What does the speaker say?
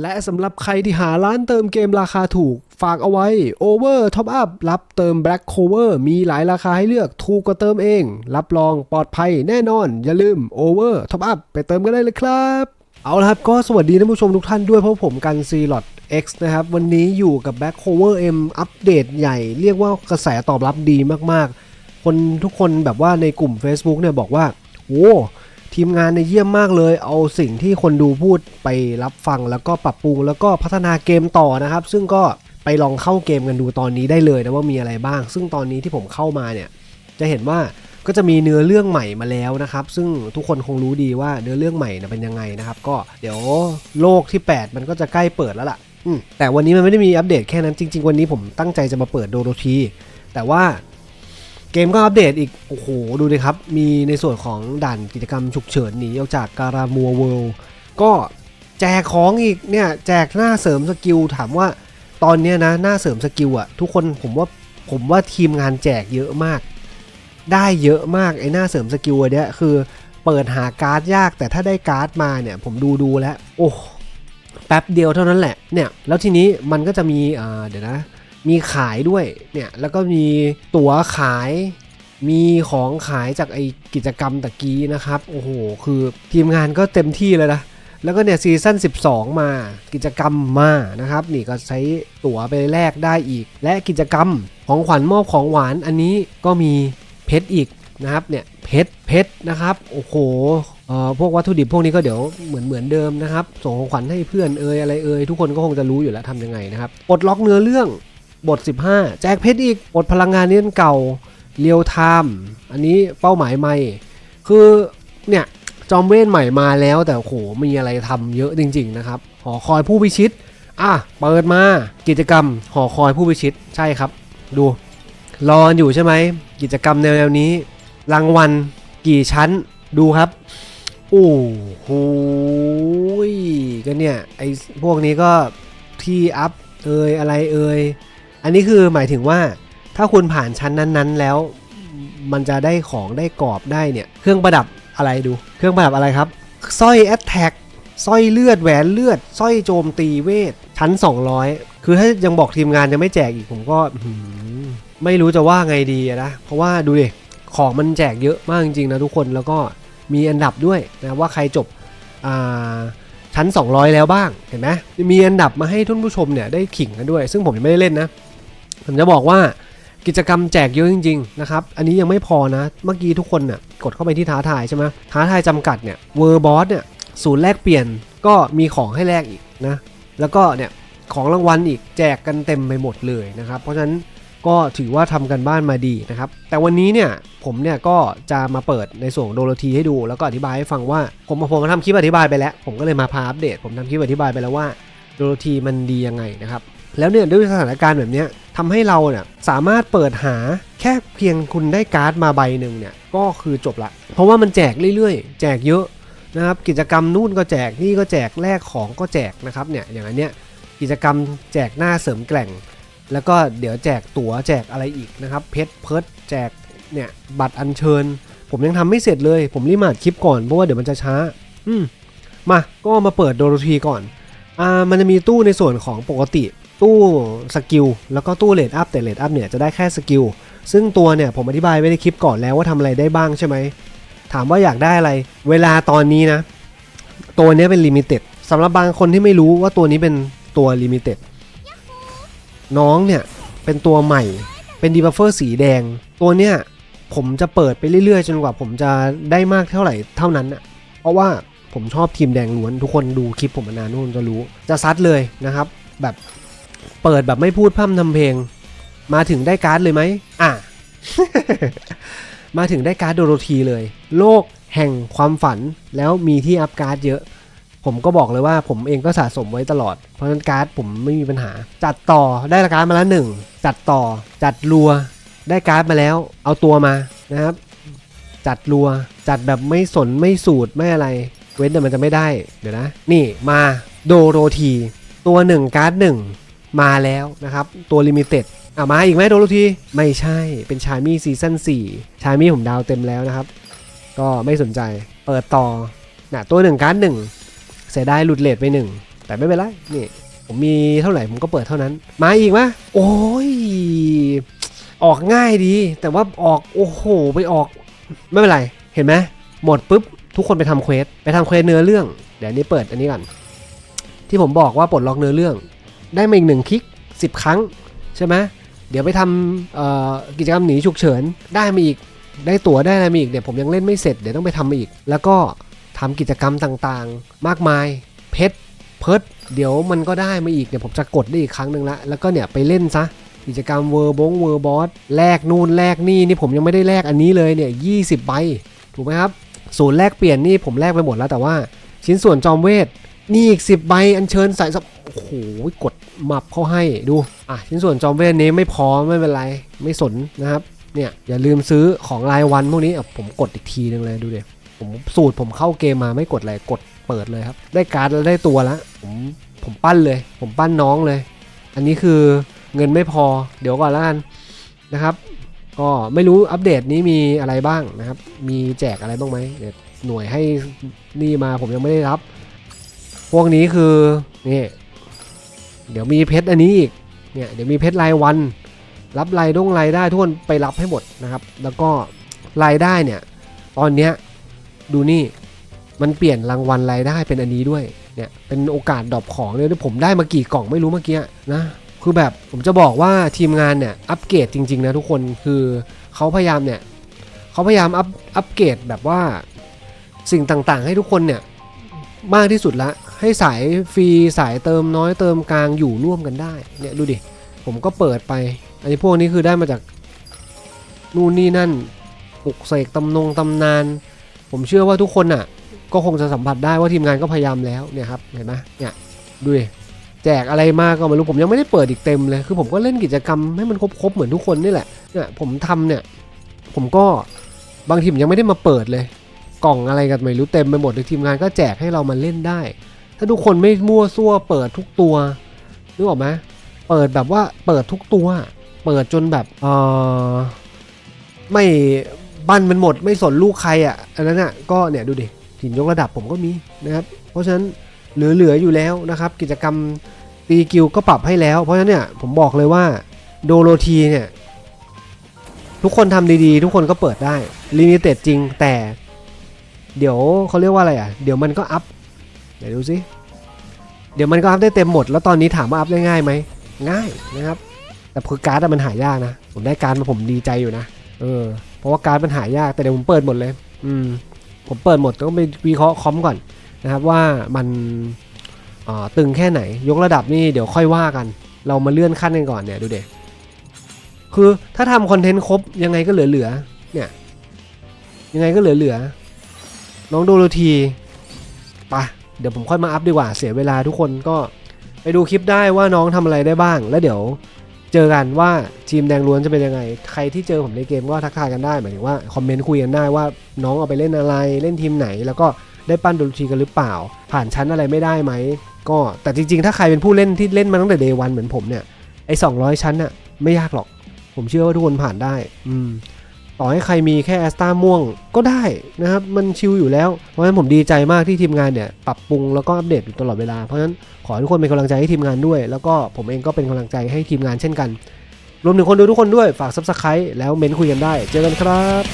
และสำหรับใครที่หาร้านเติมเกมราคาถูก ฝากเอาไว้ Over Top Up รับเติม Black Cover มีหลายราคาให้เลือกถูกกว่าเติมเอง รับรองปลอดภัยแน่นอน อย่าลืม Over Top Up ไปเติมกันได้เลยครับ เอาละครับก็สวัสดีท่านผู้ชมทุกท่านด้วยเพราะผมกัน c l o t X นะครับ วันนี้อยู่กับ Back Cover M อัปเดตใหญ่ เรียกว่ากระแสตอบรับดีมากๆ คนทุกคนแบบว่าในกลุ่ม Facebook เนี่ยบอกว่า โอ้ทีมงานในเยี่ยมมากเลย เอาสิ่งที่คนดูพูดไปรับฟังแล้วก็ปรับปรุงแล้วก็พัฒนาเกมต่อนะครับ ซึ่งก็ไปลองเข้าเกมกันดูตอนนี้ได้เลยนะว่ามีอะไรบ้าง ซึ่งตอนนี้ที่ผมเข้ามาเนี่ยจะเห็นว่า ก็จะมีเนื้อเรื่องใหม่มาแล้วนะครับ ซึ่งทุกคนคงรู้ดีว่าเนื้อเรื่องใหม่นะเป็นยังไงนะครับ ก็เดี๋ยวโลกที่ 8 มันก็จะใกล้เปิดแล้วล่ะแต่วันนี้มันไม่ได้มีอัปเดตแค่นั้นจริง ๆ วันนี้ผมตั้งใจจะมาเปิดโดโรทีแต่ว่าเกมก็อัปเดตอีก โอ้โห ดูดิครับ มีในส่วนของด่านกิจกรรมฉุกเฉินหนีออกจากการามัวเวิลด์ก็แจกของอีกเนี่ย แจกหน้าเสริมสกิล ถามว่าตอนเนี้ยนะ หน้าเสริมสกิลอะทุกคนผมว่าผมว่าทีมงานแจกเยอะมาก ได้เยอะมากไอ้หน้าเสริมสกิลเนี้ยคือเปิดหาการ์ดยากแต่ถ้าได้การ์ดมาเนี่ยผมดูดูแล้ว โอ้แป๊บเดียวเท่านั้นแหละเนี่ยแล้วทีนี้มันก็จะมีเดี๋ยวนะมีขายด้วยเนี่ยแล้วก็มีตั๋วขายมีของขายจากไอกิจกรรมตะกี้นะครับ โอ้โห คือทีมงานก็เต็มที่เลยนะ แล้วก็เนี่ยซีซั่น 12 มา กิจกรรมมานะครับ นี่ก็ใช้ตั๋วไปแลกได้อีก และกิจกรรมของขวัญมอบของหวานอันนี้ก็มี ชรอีกนะครับเนี่ยเพชรเพชรนะครับโอ้โหเอ่อพวกวัตถุดิบพวกนี้ก็เดี๋ยวเหมือนเหมือนเดิมนะครับส่งของขวัญให้เพื่อนเอ่ยอะไรเอ่ยทุกคนก็คงจะรู้อยู่แล้วทำยังไงนะครับปลดล็อกเนื้อเรื่องบท 15 แจกเพชรอีกบทพลังงานเล่นเก่าเรียวไทม์อันนี้เป้าหมายใหม่ คือเนี่ยจอมเวทใหม่มาแล้วแต่โหมีอะไรทำเยอะจริง ๆ นะครับ หอคอยผู้พิชิต อะเปิดมากิจกรรมหอคอยผู้พิชิตใช่ครับ ดู รออยู่ใช่ไหม กิจกรรมแนวๆนี้ รางวัลกี่ชั้นดูครับ โอ้โหก็เนี่ยไอพวกนี้ก็ที่อัพเอยอะไรเอยอันนี้คือหมายถึงว่าถ้าคุณผ่านชั้นนั้นๆ แล้ว มันจะได้ของได้กรอบได้เนี่ย เครื่องประดับอะไรดู เครื่องประดับอะไรครับสร้อยแอตแทกสร้อยเลือดแหวนเลือดสร้อยโจมตีเวทชั้น 200 คือถ้ายังบอกทีมงานยังไม่แจกอีกผมก็ ไม่รู้จะว่าไงดีนะ เพราะว่าดูดิ ของมันแจกเยอะมากจริงๆนะทุกคน แล้วก็มีอันดับด้วยนะว่าใครจบชั้น 200 แล้วบ้าง เห็นไหมมีอันดับมาให้ทุนผู้ชมเนี่ยได้ขิงกันด้วย ซึ่งผมยังไม่ได้เล่นนะ ผมจะบอกว่ากิจกรรมแจกเยอะจริงๆนะครับ อันนี้ยังไม่พอนะ เมื่อกี้ทุกคนน่ะกดเข้าไปที่ท้าทายใช่ไหมท้าทายจำกัดเนี่ย เวอร์บอสเนี่ยศูนย์แลกเปลี่ยนก็มีของให้แลกอีกนะ แล้วก็เนี่ยของรางวัลอีกแจกกันเต็มไปหมดเลยนะครับ เพราะฉะนั้น ก็ถือว่าทำกันบ้านมาดีนะครับ แต่วันนี้เนี่ยผมเนี่ยก็จะมาเปิดในส่วนของโดโลทีให้ดู แล้วก็อธิบายให้ฟังว่าผมผมมาทำคลิปอธิบายไปแล้ว ผมก็เลยมาพาอัปเดต ผมทำคลิปอธิบายไปแล้วว่าโดโลทีมันดียังไงนะครับ แล้วเนี่ยด้วยสถานการณ์แบบนี้ทำให้เราเนี่ยสามารถเปิดหาแค่เพียงคุณได้การ์ดมาใบหนึ่งเนี่ยก็คือจบละ เพราะว่ามันแจกเรื่อยๆ แจกเยอะนะครับกิจกรรมนู่นก็แจกนี่ก็แจกแลกของก็แจกนะครับเนี่ยอย่างอันเนี้ยกิจกรรมแจกหน้าเสริมแกร่ง แล้วก็เดี๋ยวแจกตั๋วแจกอะไรอีกนะครับเพชรเพิร์ดแจกเนี่ยบัตรอัญเชิญ ผมยังทำไม่เสร็จเลย ผมรีบมาดคลิปก่อนเพราะว่าเดี๋ยวมันจะช้า อืมมาก็มาเปิดโดโรทีก่อนอ่ามันจะมีตู้ในส่วนของปกติ ตู้สกิลแล้วก็ตู้เลดอัพแต่เลดอัพเนี่ยจะได้แค่สกิลซึ่งตัวเนี่ยผมอธิบายไว้ในคลิปก่อนแล้วว่าทำอะไรได้บ้างใช่ไหมถามว่าอยากได้อะไร เวลาตอนนี้นะ ตัวนี้เป็นลิมิเต็ดสำหรับบางคนที่ไม่รู้ว่าตัวนี้เป็นตัวลิมิเต็ด น้องเนี่ยเป็นตัวใหม่เป็นดีบัฟเฟอร์สีแดง ตัวเนี้ยผมจะเปิดไปเรื่อยๆ จนกว่าผมจะได้มากเท่าไหร่เท่านั้นอะเพราะว่าผมชอบทีมแดงล้วนทุกคนดูคลิปผมมานานทุกคนจะรู้ จะซัดเลยนะครับ แบบเปิดแบบไม่พูดพร่ำทำเพลง มาถึงได้การ์ดเลยไหมอะ มาถึงได้การ์ดโดโรธีเลย โลกแห่งความฝันแล้วมีที่อัพการ์ดเยอะ ผมก็บอกเลยว่าผมเองก็สะสมไว้ตลอด เพราะฉะนั้นการ์ดผมไม่มีปัญหา จัดต่อได้การ์ดมาแล้วหนึ่งจัดต่อจัดรัว ได้การ์ดมาแล้ว เอาตัวมานะครับ จัดรัว จัดแบบไม่สนไม่สูตรไม่อะไร เว้นแต่มันจะไม่ได้เดี๋ยวนะ นี่มาโดโรที ตัวหนึ่งการ์ดหนึ่งมาแล้วนะครับ ตัวลิมิเต็ดอะมาอีกไหมโดโรที ไม่ใช่เป็นชามี่ซีซั่น4ชามี่ผมดาวเต็มแล้วนะครับ ก็ไม่สนใจเปิดต่อนะตัวหนึ่งการ์ดหนึ่ง เสียดายหลุดเลทไปหนึ่งแต่ไม่เป็นไรนี่ผมมีเท่าไหร่ผมก็เปิดเท่านั้น มาอีกไหมโอ้ยออกง่ายดี แต่ว่าออกโอ้โหไปออก ไม่เป็นไร เห็นไหมหมดปุ๊บ ทุกคนไปทำเควสไปทำเควสเนื้อเรื่อง เดี๋ยวนี้เปิดอันนี้ก่อนที่ผมบอกว่าปลดล็อกเนื้อเรื่อง ได้มาอีกหนึ่งคลิก 10 ครั้ง ใช่ไหมเดี๋ยวไปทำกิจกรรมหนีฉุกเฉินได้มาอีกได้ตั๋วได้อะไรมาอีกเดี๋ยวผมยังเล่นไม่เสร็จเดี๋ยวต้องไปทำมาอีก แล้วก็ ทำกิจกรรมต่างๆ มากมาย เพชรเพิร์ดเดี๋ยวมันก็ได้มาอีกเดี๋ยวผมจะกดได้อีกครั้งหนึ่งละ แล้วก็เนี่ยไปเล่นซะ กิจกรรมเวอร์บงเวอร์บอสแลกนู่นแลกนี่นี่ผมยังไม่ได้แลกอันนี้เลยเนี่ยยีใบถูกไหมครับศูนย์แลกเปลี่ยนนี่ผมแลกไปหมดแล้วแต่ว่า ชิ้นส่วนจอมเวทนี่อีก 10 ใบอันเชิญใส่สับโอ้โหกดมับเข้าให้ดูอะชิ้นส่วนจอมเวทนี้ไม่พอไม่เป็นไรไม่สนนะครับเนี่ยอย่าลืมซื้อของรายวันพวกนี้อะผมกดอีกทีนึงเลยดูเดี๋ย ผมสูตรผมเข้าเกมมาไม่กดอะไรกดเปิดเลยครับ ได้การ์ดแล้วได้ตัวแล้วผมผมปั้นเลย ผมปั้นน้องเลย อันนี้คือเงินไม่พอเดี๋ยวก่อนแล้วกันนะครับ ก็ไม่รู้อัปเดตนี้มีอะไรบ้างนะครับ มีแจกอะไรบ้างไหมเดี๋ยวหน่วยให้นี่มาผมยังไม่ได้รับ พวกนี้คือนี่เดี๋ยวมีเพชรอันนี้อีกเนี่ยเดี๋ยวมีเพชรรายวัน รับรายด้งรายได้ทุกคนไปรับให้หมดนะครับ แล้วก็รายได้เนี่ย ตอนเนี้ย ดูนี่มันเปลี่ยนรางวัลรายได้เป็นอันนี้ด้วยเนี่ยเป็นโอกาสดรอปของเลยผมได้มากี่กล่องไม่รู้เมื่อกี้นะคือแบบผมจะบอกว่าทีมงานเนี่ยอัปเกรดจริงๆนะทุกคนคือเขาพยายามเนี่ยเขาพยายามอัปอัปเกรดแบบว่าสิ่งต่างๆ ให้ทุกคนเนี่ยมากที่สุดละ ให้สายฟรีสายเติมน้อยเติมกลางอยู่ร่วมกันได้เนี่ยดูดิผมก็เปิดไป อันนี้พวกนี้คือได้มาจากนู่นนี่นั่นปลุกเสกตำนงตำนาน ผมเชื่อว่าทุกคนอะ ก็คงจะสัมผัสได้ว่าทีมงานก็พยายามแล้วเนี่ยครับเห็นไหมเนี่ยดูดิแจกอะไรมากก็ไม่รู้ผมยังไม่ได้เปิดอีกเต็มเลย คือผมก็เล่นกิจกรรมให้มันครบๆเหมือนทุกคนนี่แหละเนี่ยผมทำเนี่ยผมก็บางทีผมยังไม่ได้มาเปิดเลย กล่องอะไรกันไม่รู้เต็มไปหมดเลยทีมงานก็แจกให้เรามาเล่นได้ ถ้าทุกคนไม่มั่วซั่วเปิดทุกตัวนึกออกไหมเปิดแบบว่าเปิดทุกตัว เปิดจนแบบเออไม่ บันมันหมดไม่สนลูกใครอะอันนั้นอะก็เนี่ยดูดิหินยกระดับผมก็มีนะครับเพราะฉะนั้นเหลือๆอยู่แล้วนะครับ กิจกรรมตีกิลก็ปรับให้แล้ว เพราะฉะนั้นเนี่ยผมบอกเลยว่าโดโรทีเนี่ยทุกคนทำดีๆ ทุกคนก็เปิดได้ลิมิเต็ดจริงแต่ เดี๋ยวเขาเรียกว่าอะไรอะ เดี๋ยวมันก็อัพเดี๋ยวดูสิเดี๋ยวมันก็อัพได้เต็มหมด แล้วตอนนี้ถามว่าอัพได้ง่ายไหมง่ายนะครับ แต่คือการ์ดมันหายากนะ ผมได้การ์ดมาผมดีใจอยู่นะ เออ เพราะว่าการมันหายากแต่เดี๋ยวผมเปิดหมดเลย อืม ผมเปิดหมดต้องไปวิเคราะห์คอมก่อนนะครับว่ามันตึงแค่ไหน ยกระดับนี่เดี๋ยวค่อยว่ากัน เรามาเลื่อนขั้นกันก่อนเนี่ยดูเด็คือถ้าทำคอนเทนต์ครบยังไงก็เหลือๆเนี่ย ยังไงก็เหลือๆน้องโดโรทีปะเดี๋ยวผมค่อยมาอัพดีกว่าเสียเวลาทุกคนก็ไปดูคลิปได้ว่าน้องทำอะไรได้บ้าง แล้วเดี๋ยว เจอกันว่าทีมแดงล้วนจะเป็นยังไง ใครที่เจอผมในเกมก็ทักทายกันได้หมายถึงว่าคอมเมนต์คุยกันได้ว่าน้องเอาไปเล่นอะไรเล่นทีมไหน แล้วก็ได้ปั้นโดนทีกันหรือเปล่า ผ่านชั้นอะไรไม่ได้ไหมก็แต่จริงๆ ถ้าใครเป็นผู้เล่นที่เล่นมาตั้งแต่เดย์วันเหมือนผมเนี่ยไอ้สองชั้นน่ะไม่ยากหรอก ผมเชื่อว่าทุกคนผ่านได้ อืม ต่อให้ใครมีแค่แอสตาม่วงก็ได้นะครับ มันชิลอยู่แล้ว เพราะฉะนั้นผมดีใจมากที่ทีมงานเนี่ยปรับปรุงแล้วก็อัปเดตอยู่ตลอดเวลา เพราะฉะนั้นขอทุกคนเป็นกำลังใจให้ทีมงานด้วย แล้วก็ผมเองก็เป็นกำลังใจให้ทีมงานเช่นกัน รวมถึงคนดูทุกคนด้วยฝากซับสไครต์แล้วเม้นคุยกันได้ เจอกันครับ